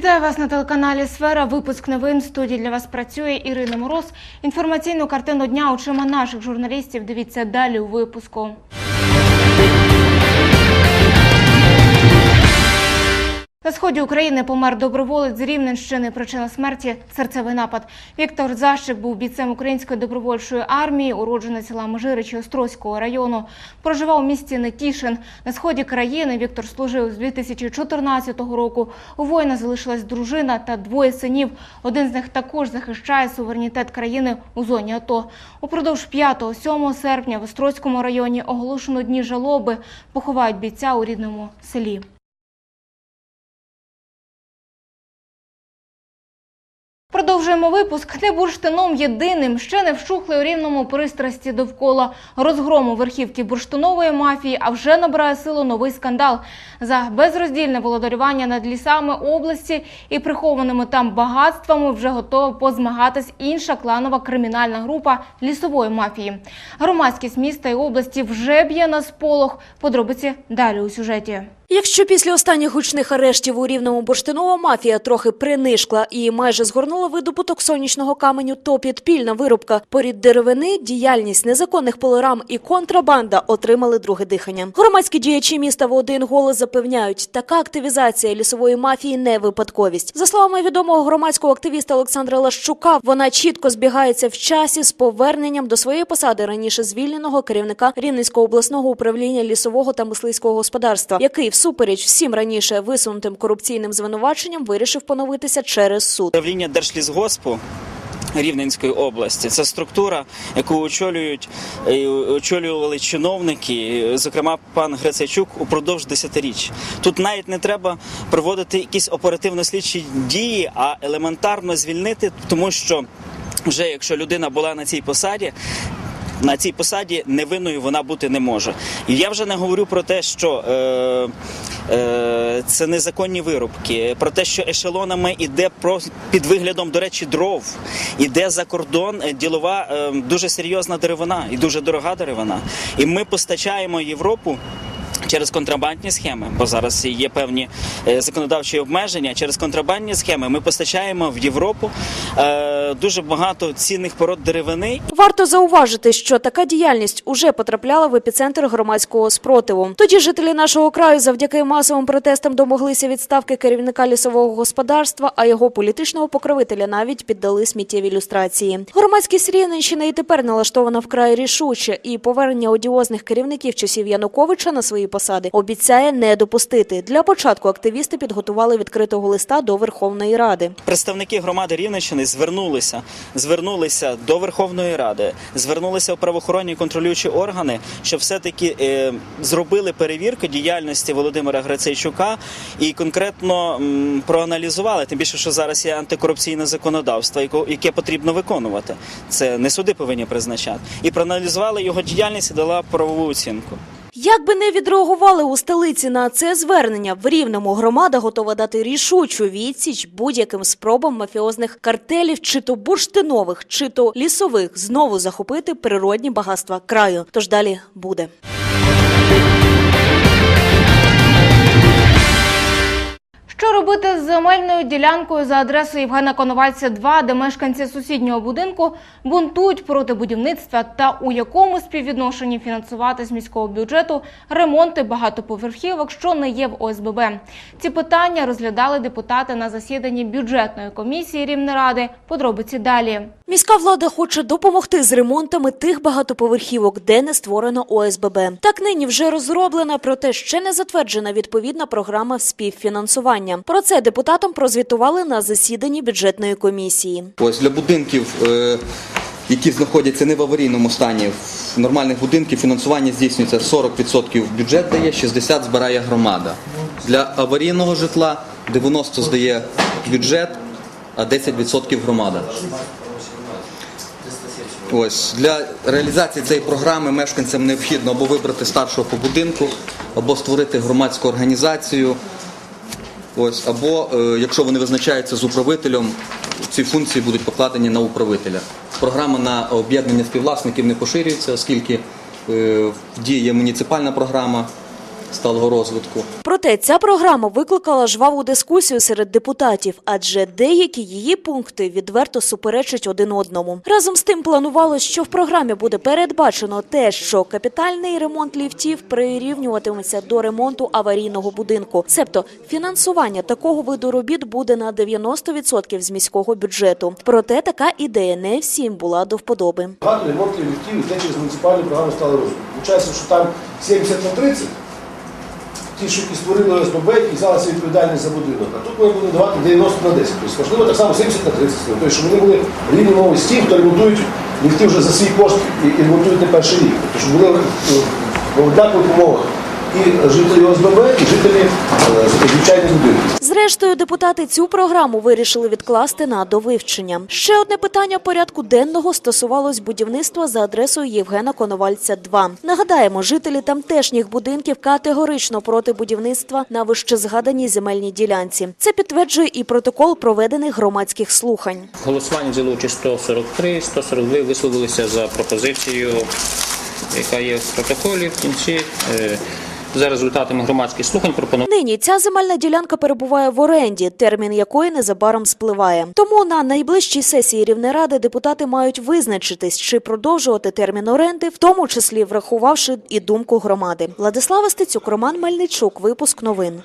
Вітаю вас на телеканалі Сфера. Випуск новин В студії для вас працює Ірина Мороз. Інформаційну картину дня очима наших журналістів. Дивіться далі у випуску. На сході України помер доброволець з Рівненщини. Причина смерті серцевий напад. Віктор Защик був бійцем української добровольчої армії, уродженець села Межиричі Острозького району. Проживав у місті Нетішин. На сході країни Віктор служив з 2014 року. У воїна залишилась дружина та двоє синів. Один з них також захищає суверенітет країни у зоні АТО. Упродовж 5-7 серпня в Острозькому районі оголошено дні жалоби. Поховають бійця у рідному селі. Продовжуємо випуск. Не бурштином єдиним ще не вщухли у рівному пристрасті довкола розгрому верхівки бурштинової мафії, а вже набирає силу новий скандал за безроздільне володарювання над лісами області і прихованими там багатствами вже готова позмагатись інша кланова кримінальна група лісової мафії. Громадськість міста і області вже б'є на сполох. Подробиці далі у сюжеті. Якщо після останніх гучних арештів у рівному бурштинова мафія трохи принишкла і майже згорнула видобуток сонячного каменю, то підпільна вирубка порід деревини, діяльність незаконних полорам і контрабанда отримали друге дихання. Громадські діячі міста в один голос запевняють, така активізація лісової мафії не випадковість. За словами відомого громадського активіста Олександра Лащука, вона чітко збігається в часі з поверненням до своєї посади раніше звільненого керівника Рівненського обласного управління лісового та мисливського господарства, який всупереч всім раніше висунутим корупційним звинуваченням вирішив поновитися через суд. Управління Держлісгоспу Рівненської області це структура, яку очолюють е, очолювали чиновники, е, зокрема пан Грицайчук, упродовж десятиріч. Тут навіть не треба проводити якісь оперативно-слідчі дії, а елементарно звільнити, тому що вже якщо людина була на цій посаді. На цій посаді невинною вона бути не може. І я вже не говорю про те, що е, е, це незаконні вирубки, про те, що ешелонами іде про під виглядом, до речі, дров, іде за кордон е, ділова е, дуже серйозна деревина і дуже дорога деревина. І ми постачаємо Європу. Через контрабандні схеми, бо зараз є певні е, законодавчі обмеження. Через контрабандні схеми ми постачаємо в Європу е, дуже багато цінних пород деревини Варто зауважити, що така діяльність уже потрапляла в епіцентр громадського спротиву. Тоді жителі нашого краю завдяки масовим протестам домоглися відставки керівника лісового господарства, а його політичного покровителя навіть піддали сміттєві люстрації. Громадськість Рівненщини і тепер налаштована вкрай рішуче, і повернення одіозних керівників часів Януковича на свої посади обіцяє не допустити. Для початку активісти підготували відкритого листа до Верховної Ради. Представники громади Рівненщини звернулися, звернулися до Верховної Ради, звернулися в правоохоронні контролюючі органи, щоб все-таки е, зробили перевірку діяльності Володимира Грицейчука і конкретно м, проаналізували. Тим більше, що зараз є антикорупційне законодавство, яке потрібно виконувати. Це не суди повинні призначати. І проаналізували його діяльність і дала правову оцінку. Як би не відреагували у столиці на це звернення, в Рівному громада готова дати рішучу відсіч будь-яким спробам мафіозних картелів, чи то бурштинових, чи то лісових, знову захопити природні багатства краю. Тож далі буде. Що робити з земельною ділянкою за адресою Євгена Коновальця 2, де мешканці сусіднього будинку бунтують проти будівництва та у якому співвідношенні фінансувати з міського бюджету ремонти багатоповерхівок, що не є в ОСББ? Ці питання розглядали депутати на засіданні бюджетної комісії Рівнеради. Подробиці далі. Міська влада хоче допомогти з ремонтами тих багатоповерхівок, де не створено ОСББ. Так нині вже розроблена, проте ще не затверджена відповідна програма співфінансування. Про це депутатам прозвітували на засіданні бюджетної комісії. Ось для будинків, е, які знаходяться не в аварійному стані, в нормальних будинків фінансування здійснюється 40% бюджет дає, 60% збирає громада. Для аварійного житла 90% здає бюджет, а 10% громада. Ось для реалізації цієї програми мешканцям необхідно або вибрати старшого по будинку, або створити громадську організацію. Ось, або е, якщо вони визначаються з управителем, ці функції будуть покладені на управителя. Програма на об'єднання співвласників не поширюється, оскільки е, діє муніципальна програма сталого розвитку. Проте ця програма викликала жваву дискусію серед депутатів, адже деякі її пункти відверто суперечать один одному. Разом з тим планувалось, що в програмі буде передбачено те, що капітальний ремонт ліфтів прирівнюватиметься до ремонту аварійного будинку. Себто фінансування такого виду робіт буде на 90% з міського бюджету. Проте така ідея не всім була до вподоби. Багато ремонтів ліфтів йде через муніципальну програму стали розвитку. Получається, що там 70 на 30, ті, що і створили ОСББ і взялися відповідальність за будинок. А тут ми будемо давати 90 на 10. Тобто, можливо, так само 70 на 30. Тобто, щоб вони були рівні мови з тим, хто ремонтують ліфти вже за свій кошт і ремонтують не перший рік. Тобто, щоб були е, в однакових умовах і жителі ОСББ, і жителі е, будинків. Зрештою, депутати цю програму вирішили відкласти на довивчення. Ще одне питання порядку денного стосувалось будівництва за адресою Євгена Коновальця. 2 нагадаємо, жителі тамтешніх будинків категорично проти будівництва на вищезгаданій земельній ділянці. Це підтверджує і протокол проведених громадських слухань. В голосуванні взяли участь 143, 142 висловилися за пропозицію, яка є в протоколі в кінці. За результатами громадських слухань пропонував. Нині ця земельна ділянка перебуває в оренді, термін якої незабаром спливає. Тому на найближчій сесії Рівнеради депутати мають визначитись, чи продовжувати термін оренди, в тому числі врахувавши і думку громади. Владислава Стецюк, Роман Мельничук. Випуск новин.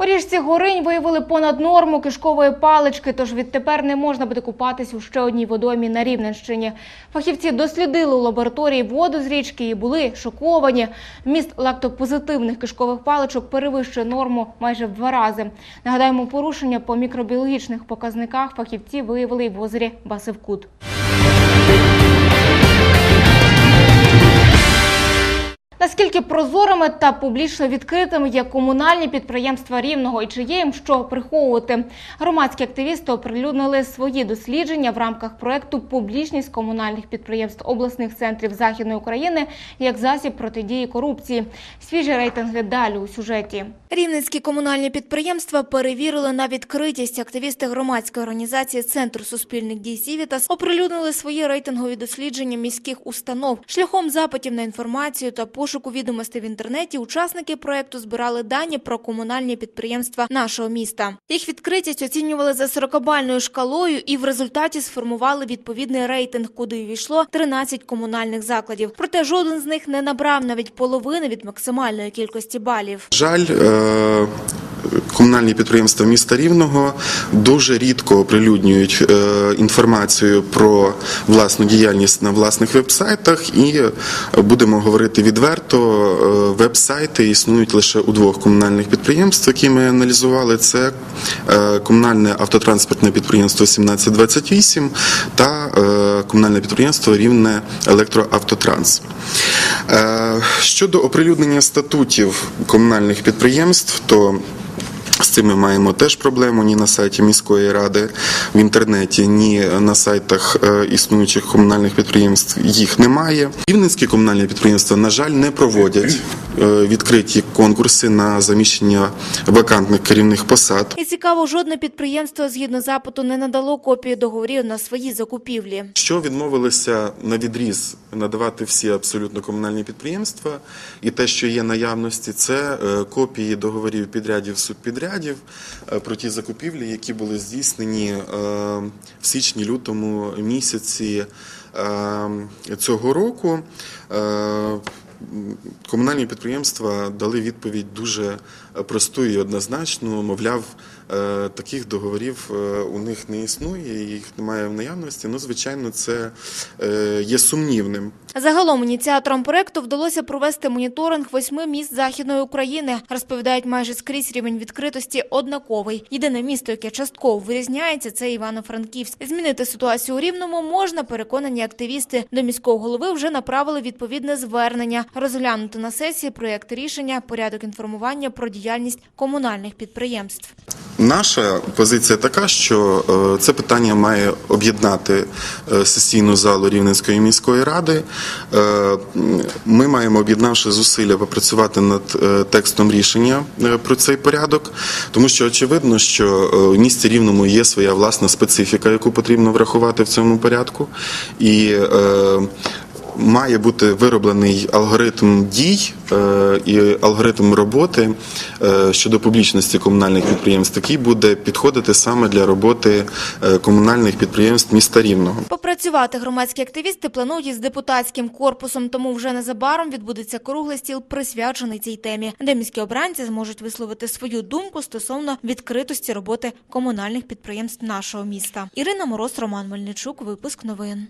У річці Горинь виявили понад норму кишкової палички, тож відтепер не можна буде купатись у ще одній водоймі на Рівненщині. Фахівці дослідили у лабораторії воду з річки і були шоковані. Вміст лактопозитивних кишкових паличок перевищує норму майже в два рази. Нагадаємо, порушення по мікробіологічних показниках фахівці виявили і в озері Басивкут. Наскільки прозорими та публічно відкритими є комунальні підприємства Рівного і чи є їм що приховувати? Громадські активісти оприлюднили свої дослідження в рамках проекту Публічність комунальних підприємств обласних центрів Західної України як засіб протидії корупції. Свіжі рейтинги далі у сюжеті. Рівненські комунальні підприємства перевірили на відкритість. Активісти громадської організації Центру суспільних дій Сівітас оприлюднили свої рейтингові дослідження міських установ шляхом запитів на інформацію та пошуку відомостей в інтернеті. Учасники проекту збирали дані про комунальні підприємства нашого міста. Їх відкритість оцінювали за 40-бальною шкалою і в результаті сформували відповідний рейтинг, куди увійшло 13 комунальних закладів. Проте жоден з них не набрав навіть половини від максимальної кількості балів. Жаль, е, комунальні підприємства міста Рівного дуже рідко оприлюднюють е, інформацію про власну діяльність на власних веб-сайтах, і е, будемо говорити відверто, е, веб-сайти існують лише у двох комунальних підприємств, які ми аналізували. Це комунальне автотранспортне підприємство 1728 та комунальне підприємство Рівне Електроавтотранс. Щодо оприлюднення статутів комунальних підприємств, то з цим ми маємо теж проблему ні на сайті міської ради в інтернеті, ні на сайтах е, існуючих комунальних підприємств їх немає. Рівненські комунальні підприємства, на жаль, не проводять відкриті конкурси на заміщення вакантних керівних посад. І цікаво, жодне підприємство згідно запиту не надало копії договорів на свої закупівлі. Що відмовилися на відріз надавати всі абсолютно комунальні підприємства, і те, що є наявності, це е, копії договорів підрядів субпідрядів е, про ті закупівлі, які були здійснені е, в січні-лютому місяці е, цього року. Комунальні підприємства дали відповідь дуже просту і однозначну. Мовляв, таких договорів е, у них не існує, їх немає в наявності. Ну, звичайно, це е, є сумнівним. Загалом ініціаторам проекту вдалося провести моніторинг восьми міст західної України. Розповідають, майже скрізь рівень відкритості однаковий. Єдине місто, яке частково вирізняється, це Івано-Франківськ. Змінити ситуацію у рівному можна. Переконані активісти до міського голови вже направили відповідне звернення. Розглянути на сесії проєкт рішення, порядок інформування про діяльність комунальних підприємств. Наша позиція така, що е, це питання має об'єднати е, сесійну залу Рівненської міської ради. Е, Ми маємо, об'єднавши зусилля, попрацювати над текстом рішення про цей порядок, тому що очевидно, що в місті Рівному є своя власна специфіка, яку потрібно врахувати в цьому порядку. І має бути вироблений алгоритм дій е, і алгоритм роботи е, щодо публічності комунальних підприємств, який буде підходити саме для роботи е, комунальних підприємств міста Рівного. Попрацювати громадські активісти планують із депутатським корпусом, тому вже незабаром відбудеться круглий стіл, присвячений цій темі, де міські обранці зможуть висловити свою думку стосовно відкритості роботи комунальних підприємств нашого міста. Ірина Мороз, Роман Мельничук, випуск новин.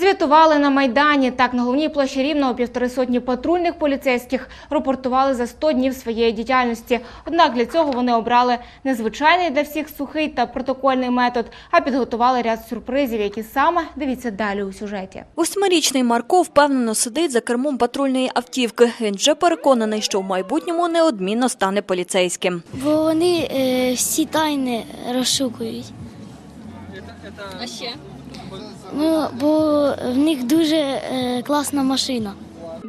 Звітували на Майдані. Так, на головній площі Рівного півтори сотні патрульних поліцейських рапортували за 100 днів своєї діяльності. Однак для цього вони обрали незвичайний для всіх сухий та протокольний метод, а підготували ряд сюрпризів, які саме дивіться далі у сюжеті. Восьмирічний Марко впевнено сидить за кермом патрульної автівки. Він вже переконаний, що в майбутньому неодмінно стане поліцейським. Бо вони е, всі тайни розшукують. А ще? Ну, бо в них дуже е, класна машина.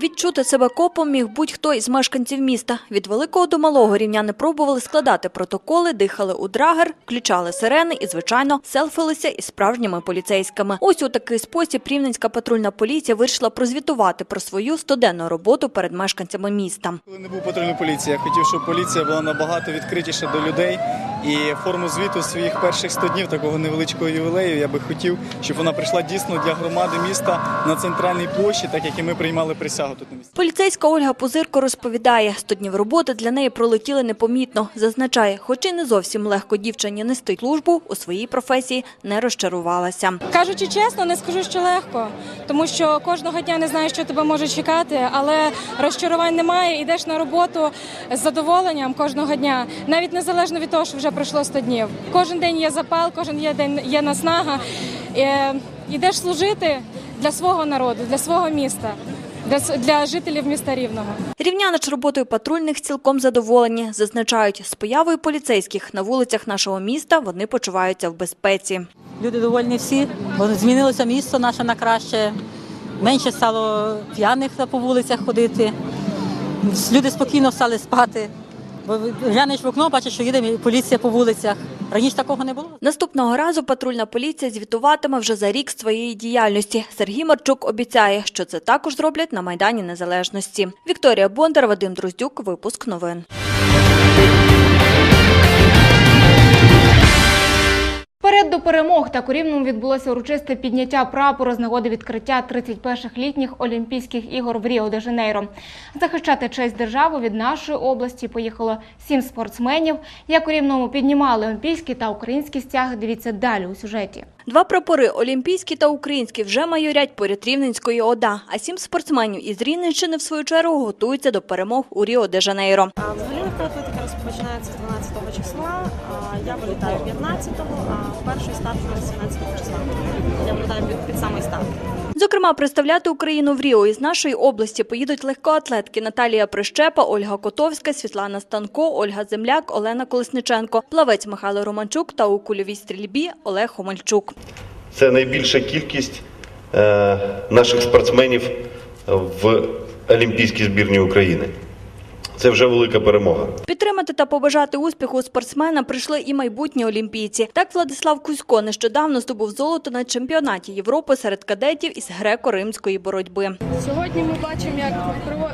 Відчути себе копом міг будь-хто із мешканців міста. Від великого до малого рівняни пробували складати протоколи, дихали у драгер, включали сирени і, звичайно, селфилися із справжніми поліцейськими. Ось у такий спосіб Рівненська патрульна поліція вирішила прозвітувати про свою стоденну роботу перед мешканцями міста. Коли не був патрульної поліції, я хотів, щоб поліція була набагато відкритіша до людей. І форму звіту своїх перших 100 днів такого невеличкого ювілею я би хотів, щоб вона прийшла дійсно для громади міста на центральній площі, так як і ми приймали присягу тут на місці. Поліцейська Ольга Пузирко розповідає, 100 днів роботи для неї пролетіли непомітно. Зазначає, хоч і не зовсім легко дівчині нести службу, у своїй професії не розчарувалася. Кажучи чесно, не скажу, що легко, тому що кожного дня не знаєш, що тебе може чекати, але розчарувань немає. Йдеш на роботу з задоволенням кожного дня, навіть незалежно від того, що вже пройшло 100 днів. Кожен день є запал, кожен є день є наснага. Е, Йдеш служити для свого народу, для свого міста, для, для жителів міста Рівного. Рівняни ж роботою патрульних цілком задоволені. Зазначають, з появою поліцейських на вулицях нашого міста вони почуваються в безпеці. Люди довольні всі, бо змінилося місто наше на краще. Менше стало п'яних по вулицях ходити. Люди спокійно стали спати. Бо глянеш в окно, бачиш, що їде поліція по вулицях. Раніше такого не було. Наступного разу патрульна поліція звітуватиме вже за рік своєї діяльності. Сергій Марчук обіцяє, що це також зроблять на Майдані Незалежності. Вікторія Бондар, Вадим Друздюк, випуск новин. До перемог так у Рівному відбулося урочисте підняття прапору з нагоди відкриття 31-х літніх Олімпійських ігор в Ріо де Жанейро. Захищати честь держави від нашої області поїхало сім спортсменів. Як у Рівному піднімали олімпійські та українські стяги, дивіться далі у сюжеті. Два прапори олімпійські та українські вже майорять поряд Рівненської ОДА. А сім спортсменів із Рівненщини в свою чергу готуються до перемог у Ріо де Жанейро. Взагалі атлетика розпочинається 12 числа. Я вилітаю 15-го, а перший старт у нас 17 числа. Я вилітаю під, під самий старт. Зокрема, представляти Україну в Ріо із нашої області поїдуть легкоатлетки Наталія Прищепа, Ольга Котовська, Світлана Станко, Ольга Земляк, Олена Колесниченко, плавець Михайло Романчук та у кульовій стрільбі Олег Хомальчук. Це найбільша кількість е, наших спортсменів в Олімпійській збірні України. Це вже велика перемога. Підтримати та побажати успіху спортсмена прийшли і майбутні олімпійці. Так Владислав Кузько нещодавно здобув золото на чемпіонаті Європи серед кадетів із греко-римської боротьби. Сьогодні ми бачимо, як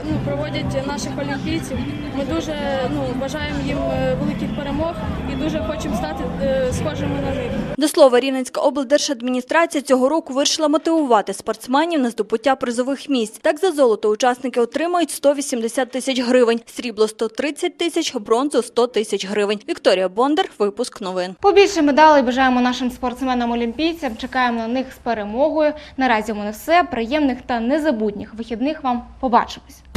ну, проводять наших олімпійців. Ми дуже ну, бажаємо їм е, великих перемог і дуже хочемо стати е, схожими на них. До слова, Рівненська облдержадміністрація цього року вирішила мотивувати спортсменів на здобуття призових місць. Так за золото учасники отримають 180 тисяч гривень, срібло 130 тисяч, бронзу 100 тисяч гривень. Вікторія Бондар, випуск новин. Побільше медалей бажаємо нашим спортсменам-олімпійцям. Чекаємо на них з перемогою. Наразі у мене все. Приємних та незабутніх вихідних вам. Побачимось.